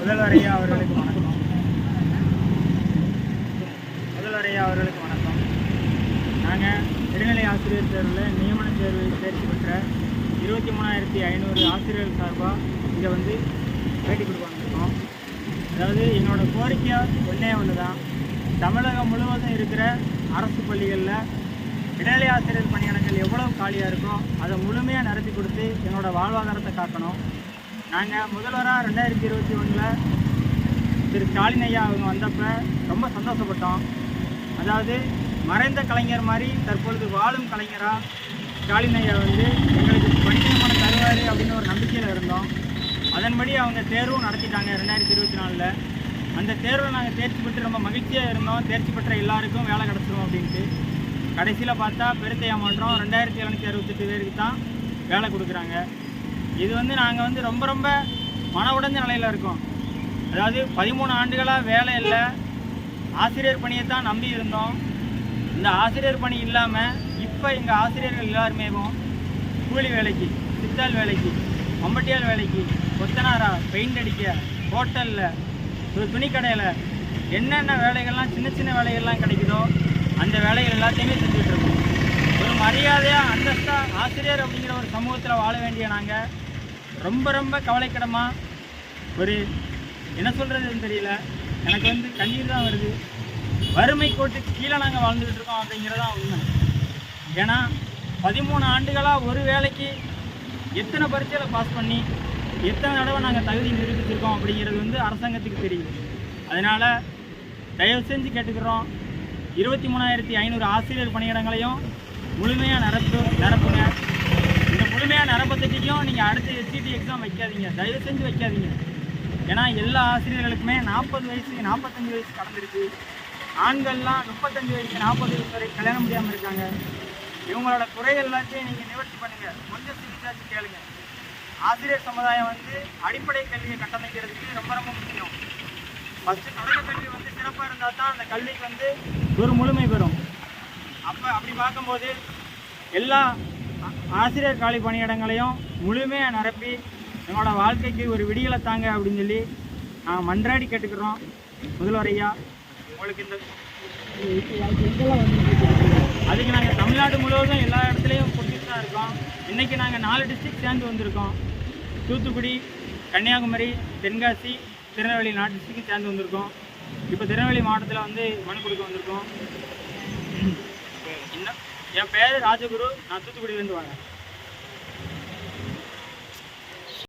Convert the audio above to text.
முதல்வரையா அவர்களுக்கு வணக்கம். முதல்வரையா அவர்களுக்கு வணக்கம். நாங்கள் இடைநிலை ஆசிரியர் தேர்வில் நியமன தேர்வில் தேர்ச்சி பெற்ற இருபத்தி மூணாயிரத்தி ஐநூறு ஆசிரியர்கள் சார்பாக இங்கே வந்து பேட்டி கொடுக்க வந்திருக்கோம். அதாவது என்னோட கோரிக்கை ஒன்றே ஒன்று தான் தமிழகம் முழுவதும் இருக்கிற அரசு பள்ளிகளில் இடைநிலை ஆசிரியர் பணியிடங்கள் எவ்வளோ காலியாக இருக்கோ அதை முழுமையாக நடத்தி கொடுத்து என்னோடய வாழ்வாதாரத்தை காக்கணும். நாங்கள் முதல்வராக ரெண்டாயிரத்தி இருபத்தி ஒன்றில் திரு ஸ்டாலின் ஐயா அவங்க வந்தப்போ ரொம்ப சந்தோஷப்பட்டோம். அதாவது மறைந்த கலைஞர் மாதிரி தற்பொழுது வாழும் கலைஞராக ஸ்டாலின் ஐயா வந்து எங்களுக்கு பணிநியமன தருவார் அப்படின்னு ஒரு நம்பிக்கையில் இருந்தோம். அதன்படி அவங்க தேர்வும் நடத்திட்டாங்க ரெண்டாயிரத்தி இருபத்தி நாலில். அந்த தேர்வில் நாங்கள் தேர்ச்சி பெற்று ரொம்ப மகிழ்ச்சியாக இருந்தோம். தேர்ச்சி பெற்ற எல்லாருக்கும் வேலை கிடச்சிரும் அப்படின்ட்டு. கடைசியில் பார்த்தா பெருத்தையா மாற்றம் ரெண்டாயிரத்தி எழுநூற்றி அறுபத்தெட்டு பேருக்கு தான் வேலை கொடுக்குறாங்க. இது வந்து நாங்கள் வந்து ரொம்ப ரொம்ப மன உடைந்த நிலையில் இருக்கோம். அதாவது பதிமூணு ஆண்டுகளாக வேலை இல்லை. ஆசிரியர் பணியை தான் நம்பி இருந்தோம். இந்த ஆசிரியர் பணி இல்லாமல் இப்போ எங்கள் ஆசிரியர்கள் எல்லாருமே கூலி வேலைக்கு சித்தால் வேலைக்கு மம்பட்டியால் வேலைக்கு கொத்தனாரா பெயிண்ட் அடிக்க ஹோட்டலில் ஒரு துணிக்கடையில் என்னென்ன வேலைகள்லாம் சின்ன சின்ன வேலைகள்லாம் கிடைக்குதோ அந்த வேலைகள் எல்லாத்தையுமே செஞ்சுட்ருக்கோம் ஒரு மரியாதையாக அந்தஸ்தாக ஆசிரியர் அப்படிங்கிற ஒரு சமூகத்தில் வாழ வேண்டிய நாங்கள் ரொம்ப ரொம்ப கவலைக்கிடமாக ஒரு என்ன சொல்கிறதுன்னு தெரியல. எனக்கு வந்து கண்ணீர் தான் வருது. வறுமை கோட்டுக்கு கீழே நாங்கள் வாழ்ந்துக்கிட்டு இருக்கோம் அப்படிங்கிறது தான் உண்மை. ஏன்னா பதிமூணு ஆண்டுகளாக ஒரு வேலைக்கு எத்தனை பரீட்சையில் பாஸ் பண்ணி எத்தனை தடவை நாங்கள் தகுதி நிரூபிச்சிருக்கோம் அப்படிங்கிறது வந்து அரசாங்கத்துக்கு தெரியும் அதனால் தயவு செஞ்சு கேட்டுக்கிறோம். இருபத்தி மூணாயிரத்தி ஐநூறு ஆசிரியர் பணியிடங்களையும் முழுமையாக நிரப்பு நிரப்புங்க. முழுமையாக நிரப்பத்துக்கும் நீங்கள் அடுத்து எஸ்சிடி எக்ஸாம் வைக்காதீங்க. தயவு செஞ்சு வைக்காதீங்க. ஏன்னா எல்லா ஆசிரியர்களுக்குமே நாற்பது வயசு நாற்பத்தஞ்சு வயசு கடந்துருக்கு. ஆண்கள்லாம் முப்பத்தஞ்சு வயசு நாற்பது வயசு வரை கல்யாணம் முடியாமல் இருக்காங்க. இவங்களோட குறைகள் எல்லாத்தையும் நீங்கள் நிவர்த்தி பண்ணுங்கள் கொஞ்சம் சிகிச்சாச்சு கேளுங்க. ஆசிரியர் சமுதாயம் வந்து அடிப்படை கல்வியை கட்டமைக்கிறதுக்கு ரொம்ப ரொம்ப முக்கியம். ஃபஸ்ட்டு தொடக்க கல்வி வந்து சிறப்பாக இருந்தால் தான் அந்த கல்விக்கு வந்து ஒரு முழுமை பெறும். அப்போ அப்படி பார்க்கும்போது எல்லா ஆசிரியர் காலி பணியிடங்களையும் முழுமையாக நிரப்பி எங்களோட வாழ்க்கைக்கு ஒரு விடியலை தாங்க அப்படின்னு சொல்லி நான் மன்றாடி கேட்டுக்கிறோம். முதல்வர் ஐயா உங்களுக்கு இந்த அதுக்கு நாங்கள் தமிழ்நாடு முழுவதும் எல்லா இடத்துலையும் கொடுத்துட்டு தான் இருக்கோம். இன்றைக்கி நாங்கள் நாலு டிஸ்ட்ரிக்ட் சேர்ந்து வந்திருக்கோம். தூத்துக்குடி கன்னியாகுமரி தென்காசி திருநெல்வேலி நாலு டிஸ்ட்ரிக்ட் சேர்ந்து வந்திருக்கோம். இப்போ திருநெல்வேலி மாவட்டத்தில் வந்து மனு கொடுக்க வந்திருக்கோம். இன்னும் என் பேர் ராஜகுரு. நான் தூத்துக்குடியிலேருந்து வரேன்.